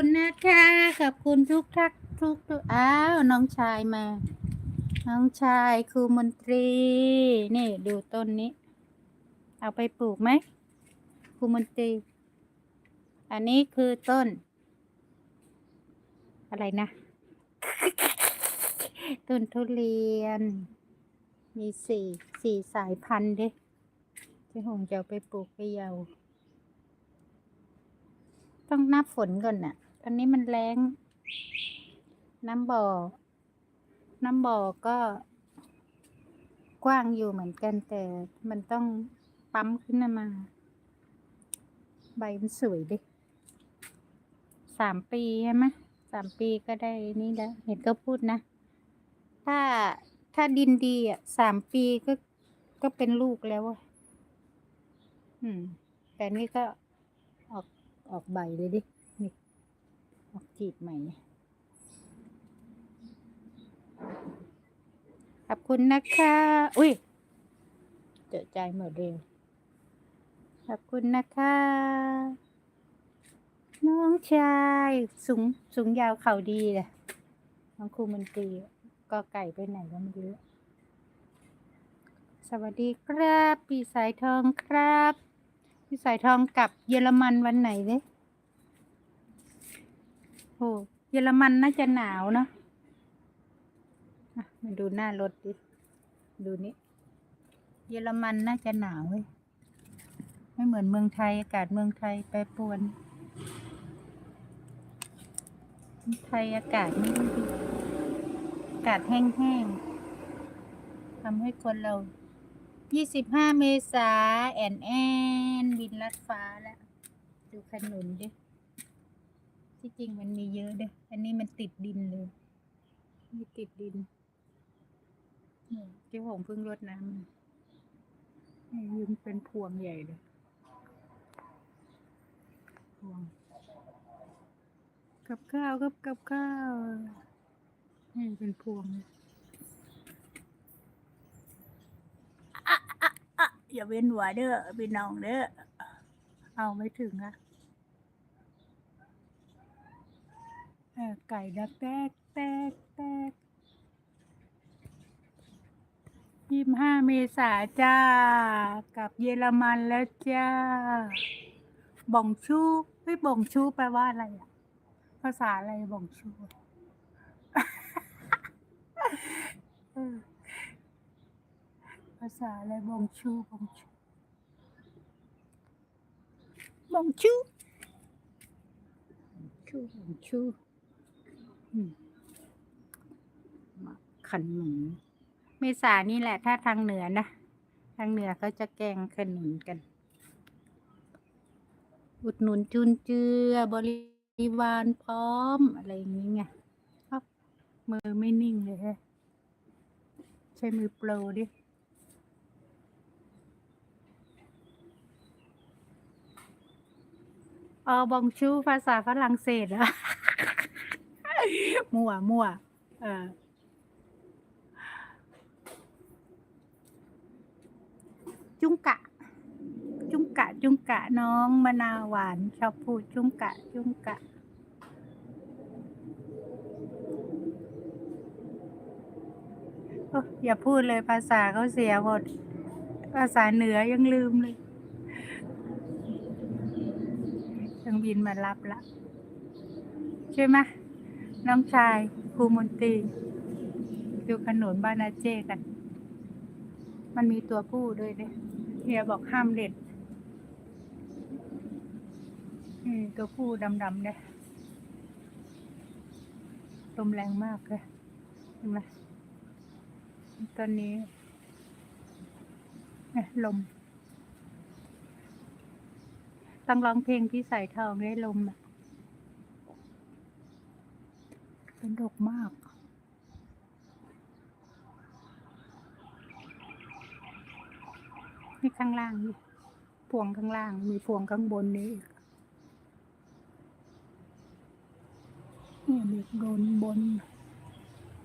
คุณนะคะ ขอบคุณทุกทักทุกทุกอ้าวน้องชายมา น้องชายครูมนตรี นี่ดูต้นนี้ เอาไปปลูกไหมครูมนตรี อันนี้คือต้น อะไรนะ ต้นทุเรียน มีสี่สี่สายพันธุ์ด้เจ้าหงจะเอาไปปลูกไปเยาต้องนับฝนก่อนน่ะ อันนี้มันแรงน้ำบ่อ น้ำบ่อก็ กว้างอยู่เหมือนกันแต่มันต้องปั๊มขึ้นมา ใบมันสวยดิสามปีใช่ไหมสามปีก็ได้นี่แล้ว เห็นก็พูดนะ ถ้าถ้าดินดีอะสามปีก็ก็เป็นลูกแล้วอะอืม แต่นี่ก็ออกออกใบเลยดิ ออกจีดใหม่ ขอบคุณนะคะ อุ้ยเจอใจหมดเร็ว ขอบคุณนะคะ น้องชายสูงสูงยาวเข่าดีเลยน้องครูมันตีก็ไก่ไปไหนก็ไม่รู้สวัสดีครับ พี่สายทองครับ พี่สายทองกลับเยอรมันวันไหนเลย โอ้เยอรมันน่าจะหนาวเนาะอะมาดูหน้ารถดิ ดูนี่เยอรมันน่าจะหนาวเว้ย ไม่เหมือนเมืองไทย อากาศเมืองไทยแปรปรวน ไทยอากาศไม่ดีอากาศแห้งๆทำให้คนเรา 25 เมษาแอนแอนบินลัดฟ้าแล้ว ดูขนุนดิ ที่จริงมันมีเยอะเด้ออันนี้มันติดดินเลยมีติดดินนี่เจ้าของเพิ่งรดน้ำมันนี่ยืนเป็นพวงใหญ่เลยพวงกับข้าวกับกับข้าวนี่เป็นพวงเลยอะอะอะอย่าเว้นหัวเด้อพี่น้องเด้อเอาไม่ถึงอะเออ ไก่ดักแตกแตกแตกยี่สิบห้าเมษาจ้า กับเยอรมันแล้วจ้า บ่งชูเฮ้ยบ่งชูแปลว่าอะไรอะ ภาษาอะไรบ่งชูภาษาอะไรบ่งชูบ่งชูบ่งชูชูบ่งชู อืมมาขนุนเมษานี่แหละ ถ้าทางเหนือนะ ทางเหนือเขาจะแกงขนุนกัน อุดหนุนจุนเจือบริวารพร้อมอะไรอย่างนี้ไงครับมือไม่นิ่งเลยใช้มือโปรดิเออบองชูภาษาฝรั่งเศสเหรอะ มั่วมั่วเออจุงกะ จุงกะ จุงกะน้องมะนาวหวานชอบพูดจุงกะ จุงกะโอ้อย่าพูดเลยภาษาเขาเสียหมด ภาษาเหนือยังลืมเลยเครื่องบินมารับละใช่ไหม น้องชายครูมนตรีดูขนุนบ้านอาเจกัน มันมีตัวผู้ด้วยเนี่ยเฮียบอกห้ามเด็ดตัวผู้ดำๆเนี่ยลมแรงมากเลยเห็นไหมตอนนี้นลมต้องร้องเพลงพี่สายทองได้ลมอะ เป็นดกมาก นี่ข้างล่างนี่พวงข้างล่าง มีพวงข้างบนนี้อีกเนี่ยเด็กโดนบน